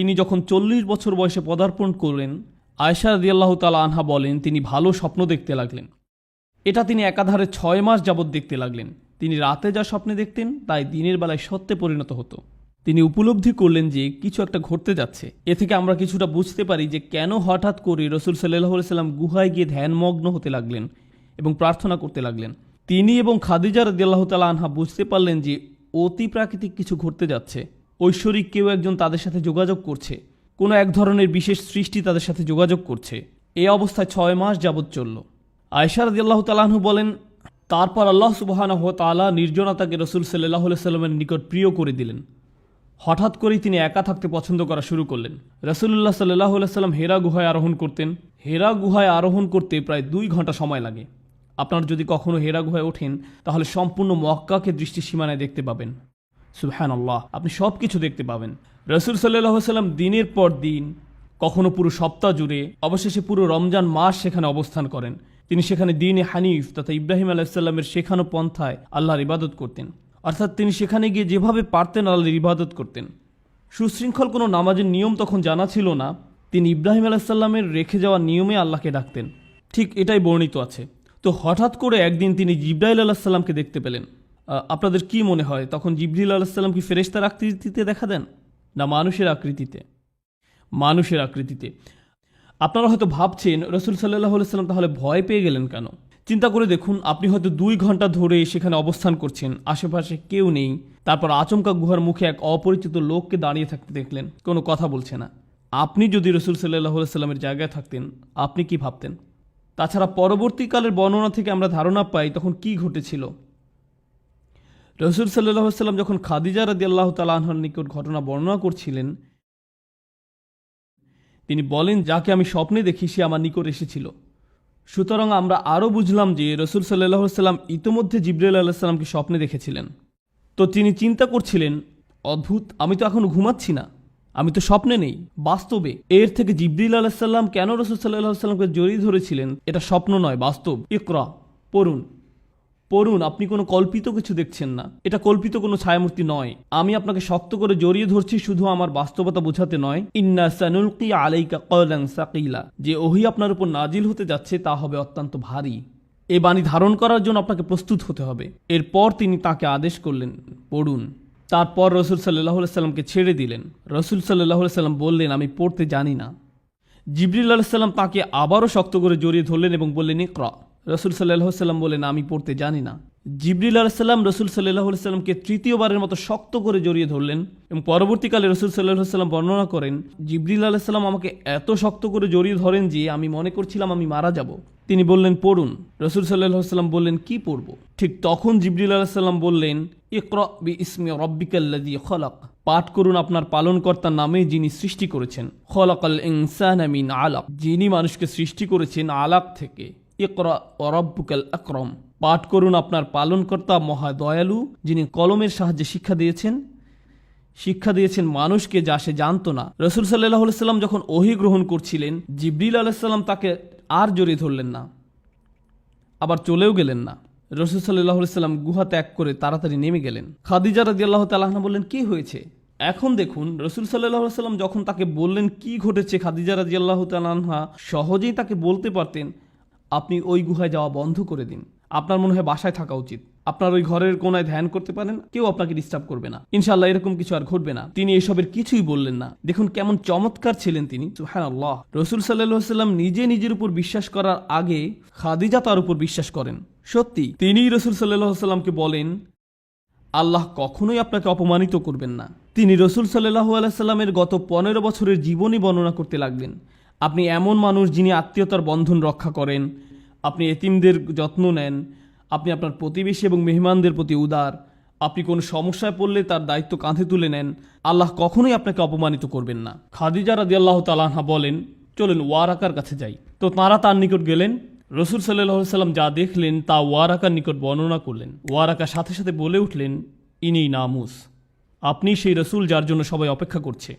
তিনি যখন চল্লিশ বছর বয়সে পদার্পণ করলেন আয়সা রাদিয়াল্লাহু তালা আনহা বলেন, তিনি ভালো স্বপ্ন দেখতে লাগলেন। এটা তিনি একাধারে ছয় মাস যাবৎ দেখতে লাগলেন। তিনি রাতে যা স্বপ্নে দেখতেন, তাই দিনের বেলায় সত্যে পরিণত হতো। তিনি উপলব্ধি করলেন যে, কিছু একটা ঘটতে যাচ্ছে। এ থেকে আমরা কিছুটা বুঝতে পারি যে, কেন হঠাৎ করে রসুল সাল্লাহ সাল্লাম গুহায় গিয়ে ধ্যানমগ্ন হতে লাগলেন এবং প্রার্থনা করতে লাগলেন। তিনি এবং খাদিজা রদিয়াল্লাহ তালা আনহা বুঝতে পারলেন যে, অতি প্রাকৃতিক কিছু ঘটতে যাচ্ছে। ঐশ্বরিক কেউ একজন তাদের সাথে যোগাযোগ করছে। কোনো এক ধরনের বিশেষ সৃষ্টি তাদের সাথে যোগাযোগ করছে। এই অবস্থায় ছয় মাস যাবৎ চলল। আয়সা রদিয়াল্লাহ তালাহু বলেন, তারপর আল্লাহ সুবাহানহ তালা নির্জনতাকে রসুল সাল্লাহ সাল্লামের নিকট প্রিয় করে দিলেন। হঠাৎ করেই তিনি একা থাকতে পছন্দ করা শুরু করলেন। রসুল্লাহ সাল্লাহ সাল্লাম হেরা গুহায় আরোহণ করতেন। হেরা গুহায় আরোহণ করতে প্রায় দুই ঘণ্টা সময় লাগে। আপনার যদি কখনও হেরা গুহায় ওঠেন, তাহলে সম্পূর্ণ মক্কাকে দৃষ্টি সীমানায় দেখতে পাবেন। সুবহান আল্লাহ আপনি সব কিছু দেখতে পাবেন। রসুল সাল্লাহ সাল্লাম দিনের পর দিন কখনো পুরো সপ্তাহ জুড়ে, অবশেষে পুরো রমজান মাস সেখানে অবস্থান করেন। তিনি সেখানে দিনে হানিফ তথা ইব্রাহিম আলাইসাল্লামের শেখানো পন্থায় আল্লাহর ইবাদত করতেন। অর্থাৎ তিনি সেখানে গিয়ে যেভাবে পারতেন আল্লাহর ইবাদত করতেন। সুশৃঙ্খল কোনো নামাজের নিয়ম তখন জানা ছিল না। তিনি ইব্রাহিম আলাইসাল্লামের রেখে যাওয়া নিয়মে আল্লাহকে ডাকতেন। ঠিক এটাই বর্ণিত আছে। তো হঠাৎ করে একদিন তিনি জিব্রাইল আলাহিসাল্লামকে দেখতে পেলেন। আপনাদের কি মনে হয়? তখন জিবরিল আলাহিসাল্লাম কি ফেরেস্তার আকৃতিতে দেখা দেন? না মানুষের আকৃতিতে? মানুষের আকৃতিতে। আপনারা হয়তো ভাবছেন, রসুল সাল্লাহ সাল্লাম তাহলে ভয় পেয়ে গেলেন কেন? চিন্তা করে দেখুন, আপনি হয়তো দুই ঘণ্টা ধরে সেখানে অবস্থান করছেন, আশেপাশে কেউ নেই। তারপর আচমকা গুহার মুখে এক অপরিচিত লোককে দাঁড়িয়ে থাকতে দেখলেন, কোনো কথা বলছে না। আপনি যদি রসুল সাল্লাহ সাল্লামের জায়গায় থাকতেন, আপনি কি ভাবতেন? তাছাড়া পরবর্তীকালের বর্ণনা থেকে আমরা ধারণা পাই তখন কি ঘটেছিল। রসুল সাল্লাহ সাল্লাম যখন খাদিজা রাদি আল্লাহ তালাহর নিকট ঘটনা বর্ণনা করছিলেন, তিনি বলেন, যাকে আমি স্বপ্নে দেখি, সে আমার নিকট এসেছিল। সুতরাং আমরা আরও বুঝলাম যে রসুল সাল্লাহ সাল্লাম ইতোমধ্যে জিব্রাইল আল্লাহ সাল্লামকে স্বপ্নে দেখেছিলেন। তো তিনি চিন্তা করছিলেন, অদ্ভুত, আমি তো এখন ঘুমাচ্ছি না। আমি তো স্বপ্নে নেই। বাস্তবে এর থেকে জিব্রিল আলাহিসাল্লাম কেন রসুল সাল্লাহ সাল্লামকে জড়িয়ে ধরেছিলেন, এটা স্বপ্ন নয়, বাস্তব। ইকরা, পড়ুন। পড়ুন, আপনি কোনো কল্পিত কিছু দেখছেন না। এটা কল্পিত কোনো ছায়ামূর্তি নয়। আমি আপনাকে শক্ত করে জড়িয়ে ধরছি, শুধু আমার বাস্তবতা বোঝাতে নয়। ইন্না সানুলকি আলাইকা কলান সাকিলা। যে ওহি আপনার উপর নাজিল হতে যাচ্ছে, তা হবে অত্যন্ত ভারী। এ বাণী ধারণ করার জন্য আপনাকে প্রস্তুত হতে হবে। এরপর তিনি তাকে আদেশ করলেন, পড়ুন। তারপর রসুল সাল্লাহ সাল্লামকে ছেড়ে দিলেন। রসুল সাল্লাহ সাল্লাম বললেন, আমি পড়তে জানি না। জিবরিল আলাইসাল্লাম তাকে আবারও শক্ত করে জড়িয়ে ধরলেন এবং বললেন, ইকরা। রসুল সাল্লাহ সাল্লাম বললেন আমি পড়তে জানি না। জিবরিল আলাইসাল্লাম রসুল সাল্লাহ সাল্লামকে তৃতীয়বারের মতো শক্ত করে জড়িয়ে ধরলেন এবং পরবর্তীকালে রসুল সাল্লাহ সাল্লাম বর্ণনা করেন, জিবরিল আলাইসাল্লাম আমাকে এত শক্ত করে জড়িয়ে ধরেন যে আমি মনে করছিলাম আমি মারা যাব। তিনি বললেন, পড়ুন। রসুল সাল্লাহ সাল্লাম বললেন, কি পড়ব? ঠিক তখন জিবরিল আলাইসাল্লাম বললেন, ইকরা বি ইসমি রব্বিকাল্লাদি খলাক। পাঠ করুন আপনার পালনকর্তার নামে যিনি সৃষ্টি করেছেন। খলাকাল ইনসান মিন আলাক। যিনি মানুষকে সৃষ্টি করেছেন আলাক থেকে। ইকরা রব্বুকাল আকরম। পাঠ করুন আপনার পালনকর্তা মহা দয়ালু, যিনি কলমের সাহায্যে শিক্ষা দিয়েছেন। শিক্ষা দিয়েছেন মানুষকে যা সে জানত না। রসুল সাল্লাহ সাল্লাম যখন ওহি গ্রহণ করছিলেন, জিবরিল আলাইসাল্লাম তাকে আর জড়িয়ে ধরলেন না। আবার চলেও গেলেন না। রসুল সাল্লাহ সাল্লাম গুহা ত্যাগ করে তাড়াতাড়ি নেমে গেলেন। খাদিজা রাজি আল্লাহ তালাহনা বললেন, কি হয়েছে? এখন দেখুন, রসুল সাল্লাহ সাল্লাম যখন তাকে বললেন, কি ঘটেছে? খাদিজা রাজি আল্লাহ তালাহা সহজেই তাকে বলতে পারতেন আপনি ওই গুহায় যাওয়া বন্ধ করে দিন। আপনার মনে হয় বাসায় থাকা উচিত। আপনার ওই ঘরের কোনায় ধ্যান করতে পারেন, কেউ আপনাকে ডিস্টার্ব করবে না। ইনশাল্লাহ এরকম কিছু আর ঘটবে না। তিনি এসবের কিছুই বললেন না। দেখুন কেমন চমৎকার ছিলেন তিনি। হ্যাঁ আল্লাহ রসুল সাল্লাহ সাল্লাম নিজে নিজের উপর বিশ্বাস করার আগে খাদিজা তার উপর বিশ্বাস করেন। সত্যি তিনি রসুল সাল্লাহ সাল্লামকে বলেন, আল্লাহ কখনোই আপনাকে অপমানিত করবেন না। তিনি রসুল সাল্লাহ আলাইসাল্লামের গত পনেরো বছরের জীবনী বর্ণনা করতে লাগলেন। আপনি এমন মানুষ যিনি আত্মীয়তার বন্ধন রক্ষা করেন আপনি এতিমদের যত্ন নেন, আপনি আপনার প্রতিবেশী এবং মেহমানদের প্রতি উদার, আপনি কোনো সমস্যায় পড়লে তার দায়িত্ব কাঁধে তুলে নেন, আল্লাহ কখনোই আপনাকে অপমানিত করবেন না। খাদিজা রাদি আল্লাহ তালাহা বলেন, চলেন ওয়ারাকার কাছে যাই। তো তাঁরা তার নিকট গেলেন, রসুল সাল্লাহ সাল্লাম যা দেখলেন তা ওয়ারাকার নিকট বর্ণনা করলেন। ওয়ারাকা সাথে সাথে বলে উঠলেন, ইনি নামুস, আপনি সেই রসুল যার জন্য সবাই অপেক্ষা করছে।